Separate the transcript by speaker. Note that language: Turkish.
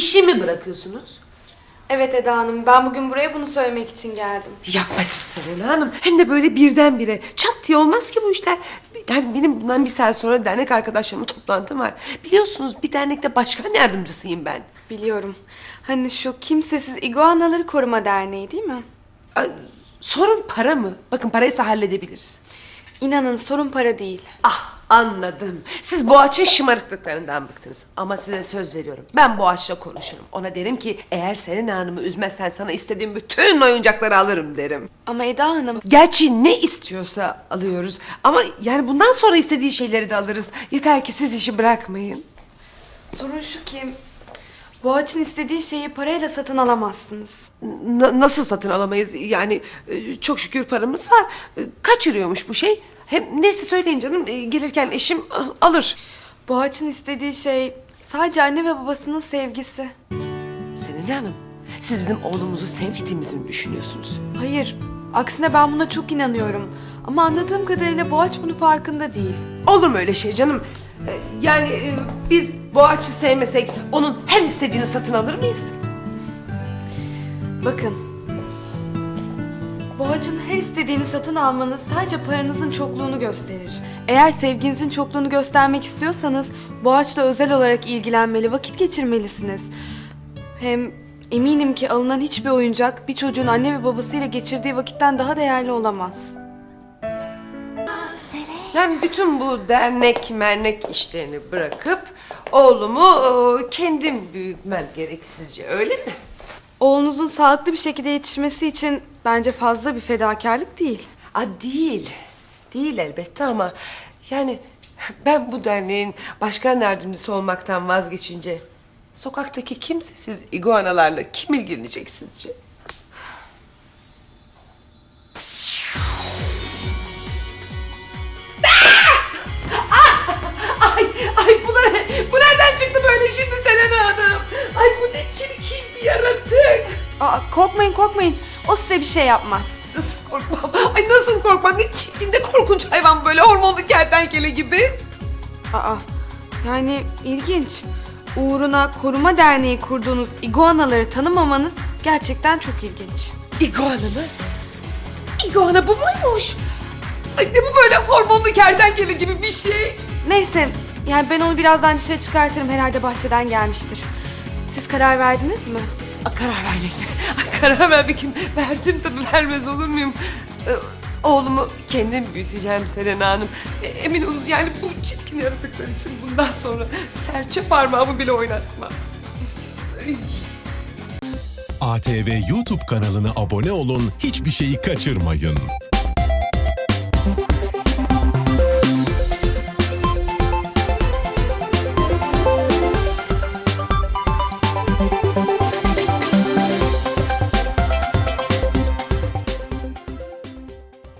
Speaker 1: işi mi bırakıyorsunuz?
Speaker 2: Evet Eda Hanım, ben bugün buraya bunu söylemek için geldim.
Speaker 1: Yapmayın Selena Hanım. Hem de böyle birdenbire. Çat diye olmaz ki bu işler. Yani benim bundan bir saat sonra dernek arkadaşlarımla toplantım var. Biliyorsunuz bir dernekte başkan yardımcısıyım ben.
Speaker 2: Biliyorum. Hani şu Kimsesiz İguanaları Koruma Derneği değil mi?
Speaker 1: Ay, Sorun para mı? Bakın paraysa halledebiliriz.
Speaker 2: İnanın sorun para değil.
Speaker 1: Ah anladım. Siz Boğaç'ın şımarıklıklarından bıktınız. Ama size söz veriyorum. Ben Boğaç'la konuşurum. Ona derim ki eğer Selena Hanım'ı üzmezsen sana istediğim bütün oyuncakları alırım derim.
Speaker 2: Ama Eda Hanım,
Speaker 1: Gerçi ne istiyorsa alıyoruz. Ama yani bundan sonra istediği şeyleri de alırız. Yeter ki siz işi bırakmayın.
Speaker 2: sorun şu ki... Boğaç'ın istediği şeyi parayla satın alamazsınız.
Speaker 1: N- nasıl satın alamayız? Yani e, çok şükür paramız var. E, Kaç yürüyormuş bu şey? Hem neyse söyleyin canım. e, Gelirken eşim ah, alır.
Speaker 2: Boğaç'ın istediği şey sadece anne ve babasının sevgisi.
Speaker 1: Selena Hanım, siz bizim oğlumuzu sevmediğimizi mi düşünüyorsunuz?
Speaker 2: Hayır, aksine ben buna çok inanıyorum. Ama anladığım kadarıyla Boğaç bunun farkında değil.
Speaker 1: Olur mu öyle şey canım? E, Yani e, biz Boğaç'ı sevmesek onun her istediğini satın alır mıyız?
Speaker 2: Bakın. Boğaç'ın her istediğini satın almanız sadece paranızın çokluğunu gösterir. Eğer sevginizin çokluğunu göstermek istiyorsanız Boğaç'la özel olarak ilgilenmeli, vakit geçirmelisiniz. Hem eminim ki alınan hiçbir oyuncak bir çocuğun anne ve babasıyla geçirdiği vakitten daha değerli olamaz.
Speaker 1: Yani bütün bu dernek mernek işlerini bırakıp oğlumu e, kendim büyütmem gerek sizce öyle mi?
Speaker 2: Oğlunuzun sağlıklı bir şekilde yetişmesi için bence fazla bir fedakarlık değil.
Speaker 1: Aa, değil. Değil elbette ama yani ben bu derneğin başkan yardımcısı olmaktan vazgeçince sokaktaki kimsesiz iguanalarla kim ilgilenecek sizce? Şimdi Selena Hanım? Ay bu ne çirkin bir yaratık.
Speaker 2: Aa, korkmayın korkmayın. O size bir şey yapmaz.
Speaker 1: Nasıl korkmam? Ay nasıl korkmam? Ne çirkin ne korkunç hayvan böyle hormonlu kertenkele gibi.
Speaker 2: Aa, yani ilginç. Uğruna koruma derneği kurduğunuz iguanaları tanımamanız gerçekten çok ilginç.
Speaker 1: İguana mı? İguana bu muymuş? Ay ne bu böyle hormonlu kertenkele gibi bir şey?
Speaker 2: Neyse, yani ben onu birazdan dışarı çıkartırım. Herhalde bahçeden gelmiştir. Siz karar verdiniz mi?
Speaker 1: A, karar vermek mi? Ay, karar vermek kim? Verdim tabii vermez olur muyum? Ee, oğlumu kendim büyüteceğim Selena Hanım. E, emin olun yani bu çirkin yaratıklar için bundan sonra serçe parmağımı bile oynatmam. Ay.
Speaker 3: ATV YouTube kanalına abone olun, hiçbir şeyi kaçırmayın.